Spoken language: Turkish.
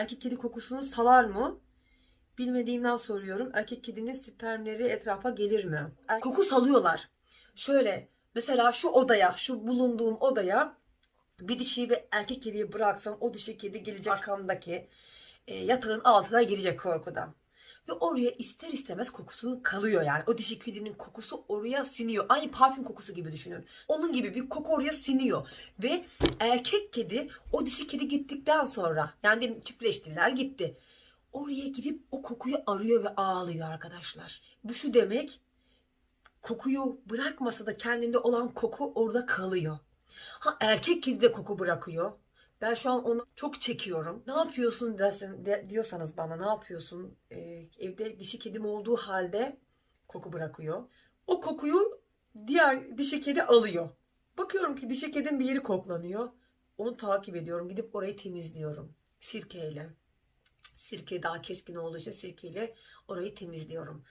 erkek kedi kokusunu salar mı? Bilmediğimden soruyorum. Erkek kedinin spermleri etrafa gelir mi? Er- Koku salıyorlar. Şöyle mesela şu odaya, şu bulunduğum odaya bir dişi ve erkek kediyi bıraksam o dişi kedi gelecek arkamdaki e, yatağın altına girecek korkudan. Ve oraya ister istemez kokusu kalıyor yani. O dişi kedinin kokusu oraya siniyor. Aynı parfüm kokusu gibi düşünün. Onun gibi bir koku oraya siniyor. Ve erkek kedi o dişi kedi gittikten sonra yani diyelim çiftleştiler gitti. Oraya gidip o kokuyu arıyor ve ağlıyor arkadaşlar. Bu şu demek kokuyu bırakmasa da kendinde olan koku orada kalıyor. Ha erkek kedi de koku bırakıyor. Ben şu an onu çok çekiyorum. Ne yapıyorsun dersin, de- diyorsanız bana ne yapıyorsun? Ee, evde dişi kedim olduğu halde koku bırakıyor. O kokuyu diğer dişi kedi alıyor. Bakıyorum ki dişi kedim bir yeri koklanıyor. Onu takip ediyorum. Gidip orayı temizliyorum. Sirkeyle. Sirke daha keskin olduğu için sirkeyle orayı temizliyorum.